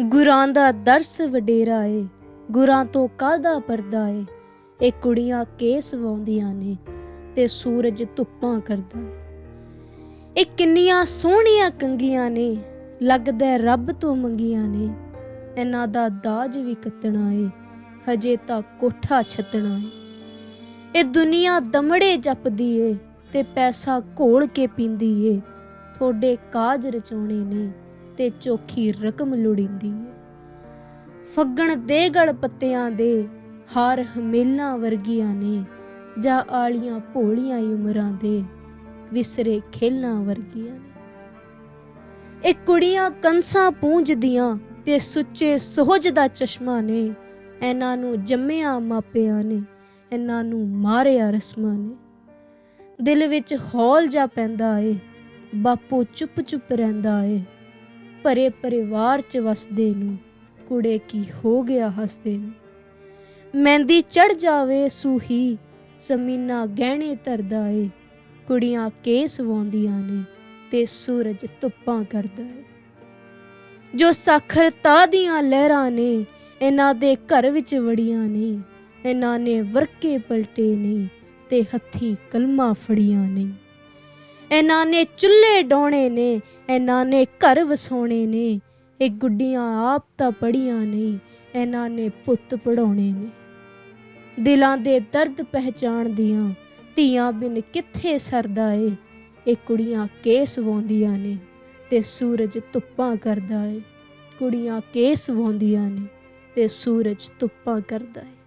ਗੁਰਾਂ ਦਾ ਦਰਸ ਵਡੇਰਾ ਏ, ਗੁਰਾਂ ਤੋਂ ਕਾਹਦਾ ਪਰਦਾ ਏ? ਇਹ ਕੁੜੀਆਂ ਕੇਸ ਵਾਉਂਦੀਆਂ ਨੇ ਤੇ ਸੂਰਜ ਧੁੱਪਾਂ ਕਰਦਾ ਏ। ਇਹ ਕਿੰਨੀਆਂ ਸੋਹਣੀਆਂ ਕੰਗੀਆਂ ਨੇ, ਲੱਗਦਾ ਰੱਬ ਤੋਂ ਮੰਗੀਆਂ ਨੇ। ਇਹਨਾਂ ਦਾ ਦਾਜ ਵੀ ਕੱਤਣਾ ਏ, ਹਜੇ ਤਾਂ ਕੋਠਾ ਛੱਤਣਾ ਏ। ਇਹ ਦੁਨੀਆ ਦਮੜੇ ਜਪਦੀ ਏ ਤੇ ਪੈਸਾ ਘੋਲ ਕੇ ਪੀਂਦੀ ਏ, ਤੁਹਾਡੇ ਕਾਜ ਰਚਾਉਣੇ ਨੇ। ਤੇ ਚੋਖੀ ਰਕਮ ਲੋੜੀਂਦੀ ਏ। ਫੱਗਣ ਦੇ ਗਲ ਪੱਤਿਆਂ ਦੇ ਹਾਰ ਹਮੇਲਾਂ ਵਰਗੀਆਂ ਨੇ, ਜਾਂ ਆਲੀਆਂ ਭੋਲੀਆਂ ਉਮਰਾਂ ਦੇ ਵਿਸਰੇ ਖੇਲਾਂ ਵਰਗੀਆਂ ਨੇ। ਇਹ ਕੁੜੀਆਂ ਕੰਸਾਂ ਪੂੰਝਦੀਆਂ ਤੇ ਸੁੱਚੇ ਸੋਹਜ ਦਾ ਚਸ਼ਮਾ ਨੇ, ਇਹਨਾਂ ਨੂੰ ਜੰਮਿਆ ਮਾਪਿਆਂ ਨੇ, ਇਹਨਾਂ ਨੂੰ ਮਾਰਿਆ ਰਸਮਾਂ ਨੇ। ਦਿਲ ਵਿੱਚ ਹੌਲ ਜਾ ਪੈਂਦਾ ਏ, ਬਾਪੂ ਚੁੱਪ ਚੁੱਪ ਰਹਿੰਦਾ ਏ ਭਰੇ ਪਰਿਵਾਰ ਚ ਵਸਦੇ ਨੂੰ, ਕੁੜੇ ਕੀ ਹੋ ਗਿਆ ਹੱਸਦੇ ਨੂੰ। ਮਹਿੰਦੀ ਚੜ ਜਾਵੇ ਸੂਹੀ, ਜ਼ਮੀਨਾਂ ਗਹਿਣੇ ਧਰਦਾ ਏ। ਕੁੜੀਆਂ ਕੇਸ ਵਾਉਂਦੀਆਂ ਨੇ ਤੇ ਸੂਰਜ ਧੁੱਪਾਂ ਕਰਦਾ ਏ। ਜੋ ਸਾਖਰਤਾ ਦੀਆਂ ਲਹਿਰਾਂ ਨੇ ਇਹਨਾਂ ਦੇ ਘਰ ਵਿੱਚ ਵੜੀਆਂ ਨੇ। ਇਹਨਾਂ ਨੇ ਵਰਕੇ ਪਲਟੇ ਨੇ ਤੇ ਹੱਥੀ ਕਲਮਾਂ ਫੜੀਆਂ ਨੇ। ਇਹਨਾਂ ਨੇ ਚੁੱਲ੍ਹੇ ਡੋਣੇ ਨੇ, ਇਹਨਾਂ ਨੇ ਘਰ ਵਸਾਉਣੇ ਨੇ। ਇਹ ਗੁੱਡੀਆਂ ਆਪ ਤਾਂ ਪੜੀਆਂ ਨਹੀਂ ਇਹਨਾਂ ਨੇ ਪੁੱਤ ਪੜਾਉਣੇ ਨੇ। ਦਿਲਾਂ ਦੇ ਦਰਦ ਪਹਿਚਾਣਦੀਆਂ ਧੀਆਂ ਬਿਨ ਕਿੱਥੇ ਸਰਦਾ ਏ। ਇਹ ਕੁੜੀਆਂ ਕੇਸ ਵਾਉਂਦੀਆਂ ਨੇ ਤੇ ਸੂਰਜ ਧੁੱਪਾਂ ਕਰਦਾ ਏ। ਕੁੜੀਆਂ ਕੇਸ ਵਾਉਂਦੀਆਂ ਨੇ ਤੇ ਸੂਰਜ ਧੁੱਪਾਂ ਕਰਦਾ ਏ।